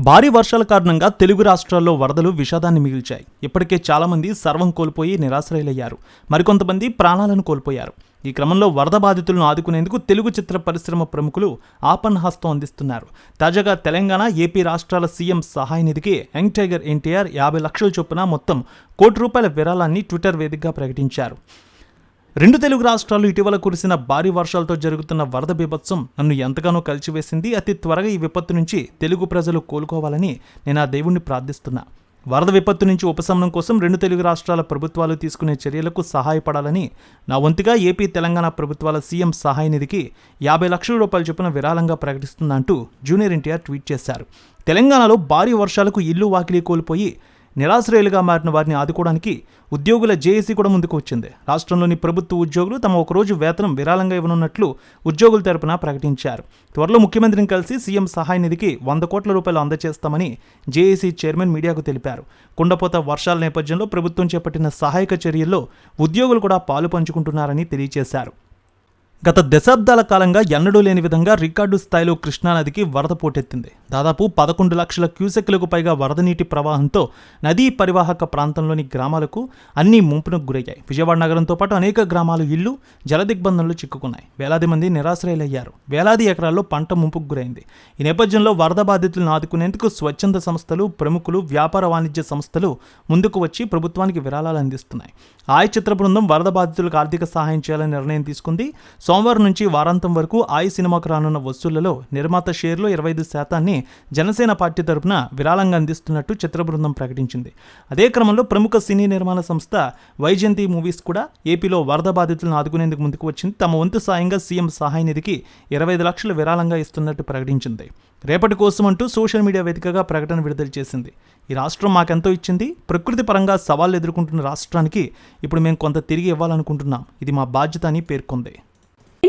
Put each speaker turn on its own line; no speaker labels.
భారీ వర్షాల కారణంగా తెలుగు రాష్ట్రాల్లో వరదలు విషాదాన్ని మిగిల్చాయి. ఇప్పటికే చాలామంది సర్వం కోల్పోయి నిరాశ్రయులయ్యారు. మరికొంతమంది ప్రాణాలను కోల్పోయారు. ఈ క్రమంలో వరద బాధితులను ఆదుకునేందుకు తెలుగు చిత్ర పరిశ్రమ ప్రముఖులు ఆపన్ హస్తం అందిస్తున్నారు. తాజాగా తెలంగాణ ఏపీ రాష్ట్రాల సీఎం సహాయ నిధికి యంగ్ టైగర్ ఎన్టీఆర్ యాభై లక్షల చొప్పున మొత్తం కోటి రూపాయల విరాళాన్ని ట్విట్టర్ వేదికగా ప్రకటించారు. రెండు తెలుగు రాష్ట్రాలు ఇటీవల కురిసిన భారీ వర్షాలతో జరుగుతున్న వరద బీభత్సం నన్ను ఎంతగానో కలిచివేసింది. అతి త్వరగా ఈ విపత్తు నుంచి తెలుగు ప్రజలు కోలుకోవాలని నేను ఆ దేవుణ్ణి ప్రార్థిస్తున్నా. వరద విపత్తు నుంచి ఉపశమనం కోసం రెండు తెలుగు రాష్ట్రాల ప్రభుత్వాలు తీసుకునే చర్యలకు సహాయపడాలని నా వంతుగా ఏపీ తెలంగాణ ప్రభుత్వాల సీఎం సహాయ నిధికి యాభై లక్షల రూపాయలు చొప్పున విరాళంగా ప్రకటిస్తుందంటూ జూనియర్ ఎన్టీఆర్ ట్వీట్ చేశారు. తెలంగాణలో భారీ వర్షాలకు ఇల్లు వాకిలి కోల్పోయి నిరాశ్రయులుగా మారిన వారిని ఆదుకోవడానికి ఉద్యోగుల జేఏసీ కూడా ముందుకు వచ్చింది. రాష్ట్రంలోని ప్రభుత్వ ఉద్యోగులు తమ ఒకరోజు వేతనం విరాళంగా ఇవ్వనున్నట్లు ఉద్యోగుల తరపున ప్రకటించారు. త్వరలో ముఖ్యమంత్రిని కలిసి సీఎం సహాయ నిధికి వంద కోట్ల రూపాయలు అందజేస్తామని జేఏసీ చైర్మన్ మీడియాకు తెలిపారు. కుండపోత వర్షాల నేపథ్యంలో ప్రభుత్వం చేపట్టిన సహాయక చర్యల్లో ఉద్యోగులు కూడా పాలు పంచుకుంటున్నారని తెలియజేశారు. గత దశాబ్దాల కాలంగా ఎన్నడూ లేని విధంగా రికార్డు స్థాయిలో కృష్ణానదికి వరద పోటెత్తింది. దాదాపు పదకొండు లక్షల క్యూసెక్లకు పైగా వరద నీటి ప్రవాహంతో నదీ పరివాహక ప్రాంతంలోని గ్రామాలకు అన్ని ముంపునకు గురయ్యాయి. విజయవాడ నగరంతో పాటు అనేక గ్రామాలు ఇళ్ళు జలదిగ్బంధంలో చిక్కుకున్నాయి. వేలాది మంది నిరాశ్రయులయ్యారు. వేలాది ఎకరాల్లో పంట ముంపుకు గురైంది. ఈ నేపథ్యంలో వరద బాధితులను ఆదుకునేందుకు స్వచ్ఛంద సంస్థలు ప్రముఖులు వ్యాపార వాణిజ్య సంస్థలు ముందుకు వచ్చి ప్రభుత్వానికి విరాళాలు అందిస్తున్నాయి. ఆయ్ చిత్ర బృందం వరద బాధితులకు ఆర్థిక సహాయం చేయాలని నిర్ణయం తీసుకుంది. సోమవారం నుంచి వారాంతం వరకు ఆయ్ సినిమాకు రానున్న వసూళ్ళలో నిర్మాత షేర్లో ఇరవై ఐదు శాతాన్ని జనసేన పార్టీ తరపున విరాళంగా అందిస్తున్నట్టు చిత్ర బృందం ప్రకటించింది. అదే క్రమంలో ప్రముఖ సినీ నిర్మాణ సంస్థ వైజయంతి మూవీస్ కూడా ఏపీలో వరద బాధితులను ఆదుకునేందుకు ముందుకు వచ్చింది. తమ వంతు సాయంగా సీఎం సహాయ నిధికి ఇరవై ఐదు లక్షలు విరాళంగా ఇస్తున్నట్టు ప్రకటించింది. రేపటి కోసం అంటూ సోషల్ మీడియా వేదికగా ప్రకటన విడుదల చేసింది. ఈ రాష్ట్రం మాకెంతో ఇచ్చింది. ప్రకృతి పరంగా సవాళ్ళు ఎదుర్కొంటున్న రాష్ట్రానికి ఇప్పుడు మేము కొంత తిరిగి ఇవ్వాలనుకుంటున్నాం. ఇది మా బాధ్యత అని పేర్కొంది.